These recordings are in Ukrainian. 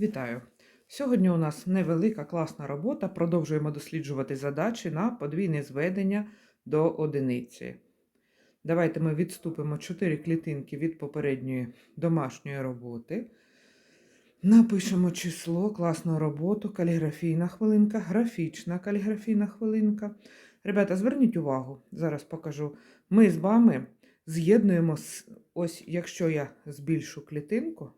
Вітаю! Сьогодні у нас невелика класна робота. Продовжуємо досліджувати задачі на подвійне зведення до одиниці. Давайте ми відступимо 4 клітинки від попередньої домашньої роботи. Напишемо число, класну роботу, каліграфійна хвилинка, графічна каліграфійна хвилинка. Ребята, зверніть увагу, зараз покажу. Ми з вами з'єднуємо, ось якщо я збільшу клітинку,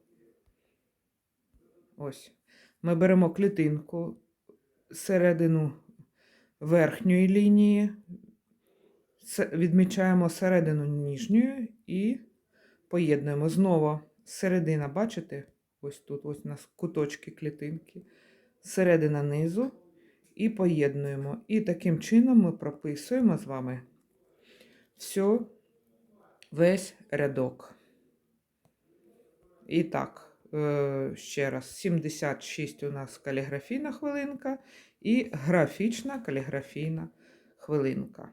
ось, ми беремо клітинку середину верхньої лінії, відмічаємо середину ніжньої і поєднуємо знову середина, бачите? Ось тут, ось у нас куточки клітинки, середина низу і поєднуємо. І таким чином ми прописуємо з вами все, весь рядок. І так, ще раз, 76 у нас каліграфійна хвилинка і графічна каліграфійна хвилинка.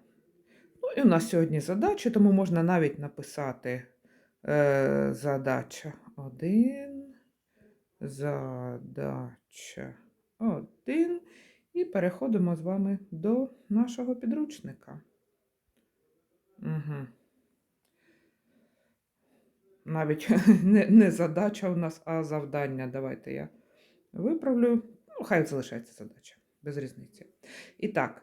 Ну, і у нас сьогодні задача, тому можна навіть написати е, задача 1, задача 1. І переходимо з вами до нашого підручника. Угу. Навіть не, не задача у нас, а завдання. Давайте я виправлю. Ну, хай залишається задача, без різниці. І так,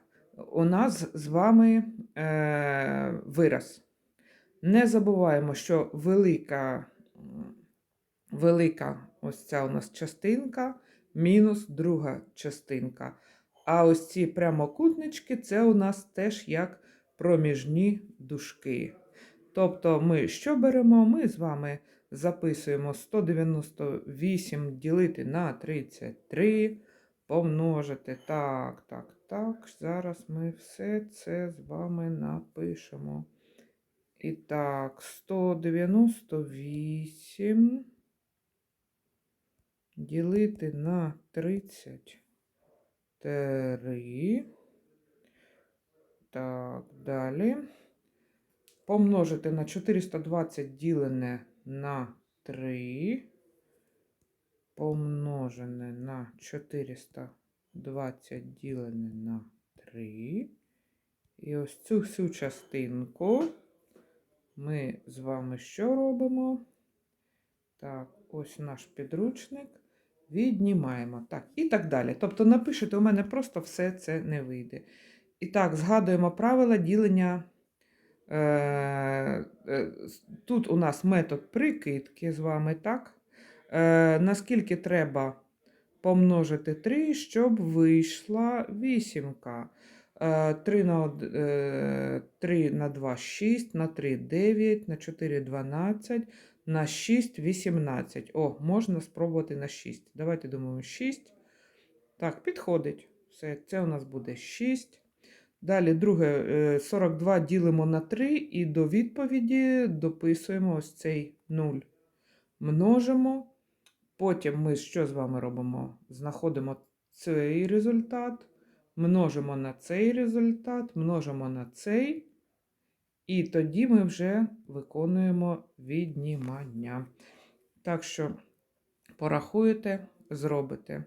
у нас з вами е, вираз. Не забуваємо, що велика, велика ось ця у нас частинка, мінус друга частинка. А ось ці прямокутнички це у нас теж як проміжні дужки. Тобто ми що беремо? Ми з вами записуємо 198 ділити на 33, помножити. Так, так, так. Зараз ми все це з вами напишемо. І так, 198 ділити на 33. Так, далі помножити на 420 ділене на 3, помножене на 420 ділене на 3. І ось цю всю частинку ми з вами що робимо? Так, ось наш підручник. Віднімаємо. Так, і так далі. Тобто напишете, у мене просто все це не вийде. І так, згадуємо правила ділення. Е, е, Тут у нас метод прикидки з вами, так? Е, Наскільки треба помножити 3, щоб вийшла вісімка. Е, 3 на, е, 3 на 2 6, на 3 9, на 4 12, на 6 18. О, можна спробувати на 6. Давайте думаємо 6. Так, підходить. Все, це у нас буде 6. Далі, друге, е, 42 ділимо на 3 і до відповіді дописуємо ось цей 0. Множимо. Потім ми що з вами робимо? Знаходимо цей результат, множимо на цей результат, множимо на цей. І тоді ми вже виконуємо віднімання. Так що порахуєте, зробите.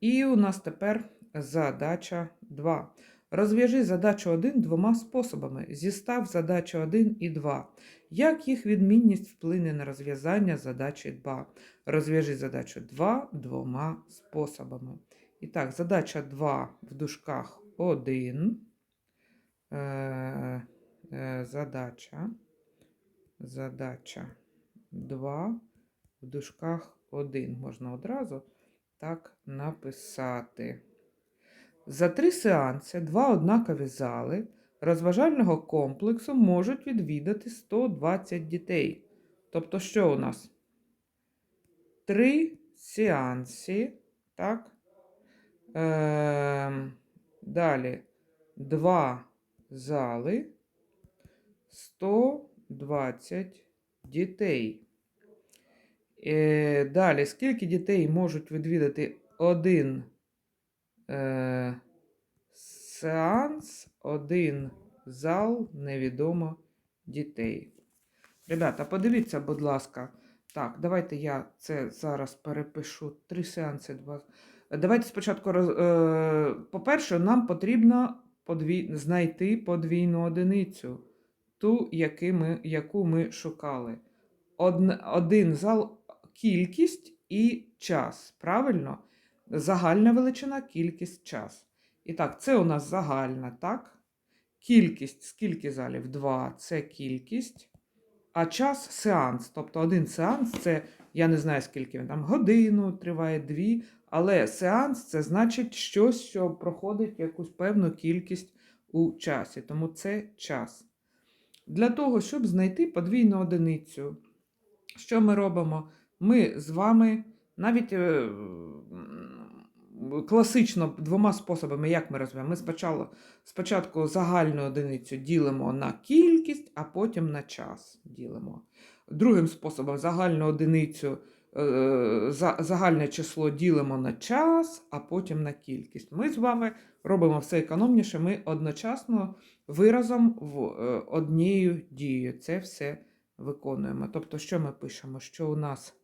І у нас тепер задача 2. Розв'яжи задачу 1 двома способами. Зістав задачу 1 і 2. Як їх відмінність вплине на розв'язання задачі 2? Розв'яжи задачу 2 двома способами. І так, задача 2 в дужках 1. Е, е, задача. Задача 2 в дужках 1. Можна одразу так написати. За три сеанси два однакові зали розважального комплексу можуть відвідати 120 дітей. Тобто, що у нас? Три сеанси, так? Ем, далі два зали, 120 дітей. Е, далі, скільки дітей можуть відвідати один сеанс, один зал, невідомо дітей. Ребята, подивіться, будь ласка, Так, давайте я це зараз перепишу. Три сеанси, два. Давайте спочатку роз... е, по-перше, нам потрібно подвій... знайти подвійну одиницю, ту, яки ми... яку ми шукали. Одн... Один зал кількість і час. Правильно? Загальна величина, кількість, час. І так, це у нас загальна, так? Кількість, скільки залів? Два це кількість. А час сеанс. Тобто один сеанс це, я не знаю, скільки він там, годину триває, дві. Але сеанс це значить щось, що проходить якусь певну кількість у часі. Тому це час. Для того, щоб знайти подвійну одиницю, що ми робимо? Ми з вами навіть е, класично двома способами, як ми розвиваємо. Ми спочатку, спочатку загальну одиницю ділимо на кількість, а потім на час ділимо. Другим способом загальну одиницю, е, загальне число ділимо на час, а потім на кількість. Ми з вами робимо все економніше, ми одночасно виразом в е, однією дією це все виконуємо. Тобто, що ми пишемо? Що у нас.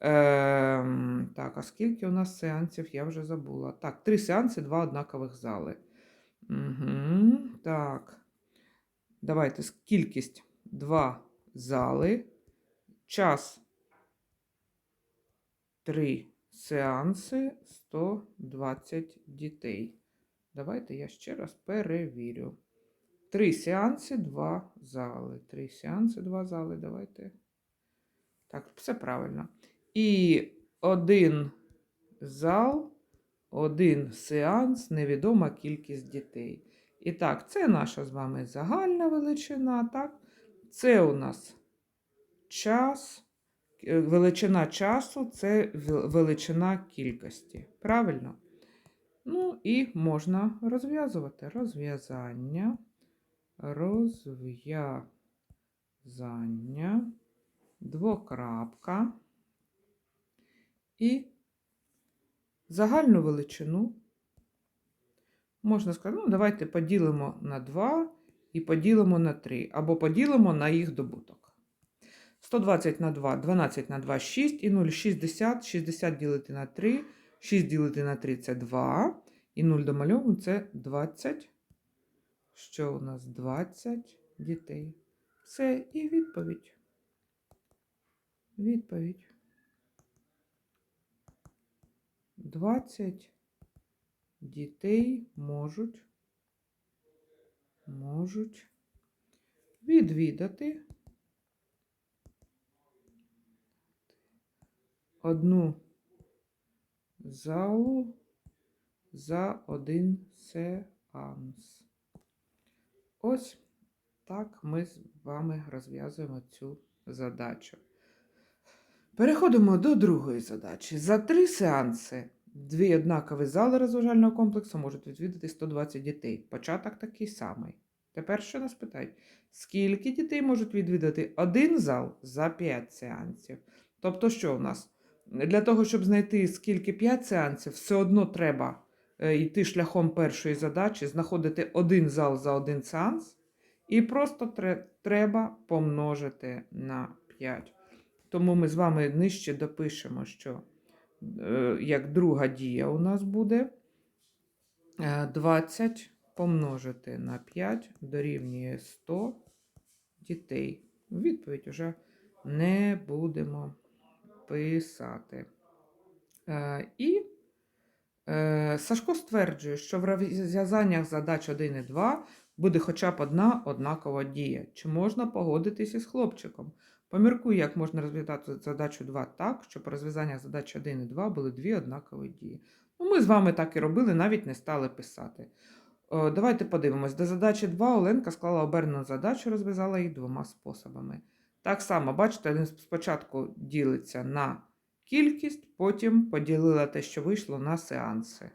Ем, так, а скільки у нас сеансів? Я вже забула. Так, три сеанси, два однакових зали. Угу, так. Давайте кількість два зали. Час три сеанси, 120 дітей. Давайте я ще раз перевірю. Три сеанси, два зали. Три сеанси, два зали. Давайте. Так, все правильно. І один зал, один сеанс, невідома кількість дітей. І так, це наша з вами загальна величина, так? Це у нас час, е, величина часу це величина кількості. Правильно? Ну і можна розв'язувати. Розв'язання. Розв'язання. Двокрапка. І загальну величину можна сказати, ну, давайте поділимо на 2 і поділимо на 3, або поділимо на їх добуток. 120 на 2, 12 на 2, 6 і 0, 60, 60 ділити на 3, 6 ділити на 3 це 2, і 0 домальовуємо це 20. Що у нас 20 дітей? Це і відповідь. Відповідь. 20 дітей можуть, можуть відвідати одну залу за один сеанс. Ось так ми з вами розв'язуємо цю задачу. Переходимо до другої задачі. За три сеанси дві однакові зали розважального комплексу можуть відвідати 120 дітей. Початок такий самий. Тепер що нас питають? Скільки дітей можуть відвідати один зал за 5 сеансів? Тобто, що у нас? Для того, щоб знайти скільки 5 сеансів, все одно треба е, йти шляхом першої задачі, знаходити один зал за один сеанс, і просто треба помножити на 5. Тому ми з вами нижче допишемо, що е, як друга дія у нас буде е, 20 помножити на 5 дорівнює 100 дітей. Відповідь вже не будемо писати. Е, І е, Сашко стверджує, що в розв'язаннях задач 1 і 2 буде хоча б одна однакова дія. Чи можна погодитися з хлопчиком? Поміркуй, як можна розв'язати задачу 2 так, щоб при розв'язаннях задач 1 і 2 були дві однакові дії. Ну, ми з вами так і робили, навіть не стали писати. О, давайте подивимось. До задачі 2 Оленка склала обернену задачу, розв'язала їх двома способами. Так само, бачите, він спочатку ділиться на кількість, потім поділила те, що вийшло на сеанси.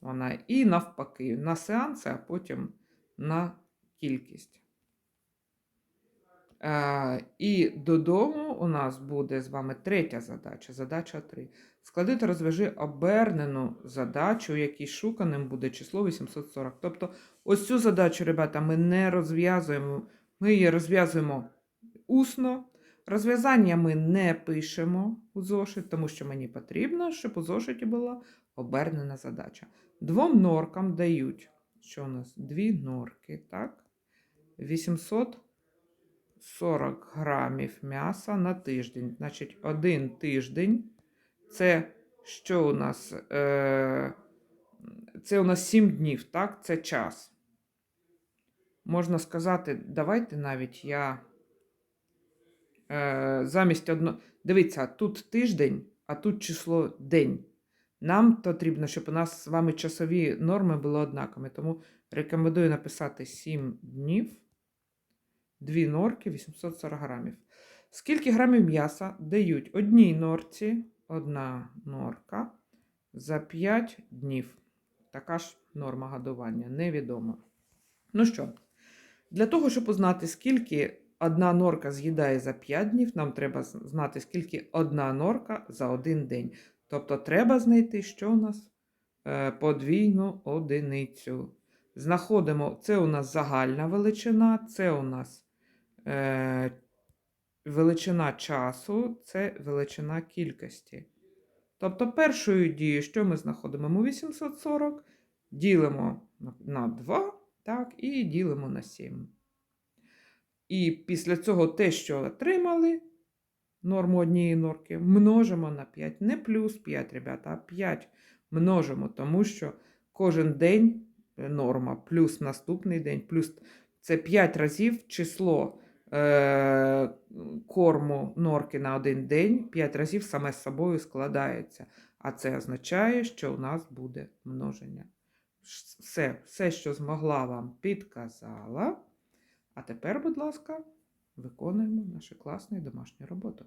Вона і навпаки, на сеанси, а потім на кількість. Е, і додому у нас буде з вами третя задача, задача 3. Склади та розв'яжи обернену задачу, якій шуканим буде число 840. Тобто, ось цю задачу, ребята, ми не розв'язуємо, ми її розв'язуємо усно, Розв'язання ми не пишемо у зошит, тому що мені потрібно, щоб у зошиті була обернена задача. Двом норкам дають, що у нас? Дві норки, так? 840 грамів м'яса на тиждень. Значить, один тиждень це що у нас? Е, це у нас 7 днів, так? Це час. Можна сказати, давайте навіть я е, замість одного. Дивіться, тут тиждень, а тут число день. Нам потрібно, щоб у нас з вами часові норми були однакові. Тому рекомендую написати 7 днів, 2 норки, 840 грамів. Скільки грамів м'яса дають одній норці, одна норка за 5 днів? Така ж норма годування, невідома. Ну що, для того, щоб узнати, скільки одна норка з'їдає за 5 днів, нам треба знати, скільки одна норка за один день. Тобто треба знайти, що у нас Е, подвійну одиницю. Знаходимо, це у нас загальна величина, це у нас величина часу, це величина кількості. Тобто першою дією, що ми знаходимо? Ми 840 ділимо на- на 2, так, і ділимо на 7. І після цього те, що отримали, норму однієї норки, множимо на 5. Не плюс 5, ребята, а 5 множимо, тому що кожен день е, норма, плюс наступний день, плюс це 5 разів число е, корму норки на один день, 5 разів саме з собою складається. А це означає, що у нас буде множення. Все, все, що змогла вам підказала. А тепер, будь ласка, виконуємо нашу класну домашню роботу.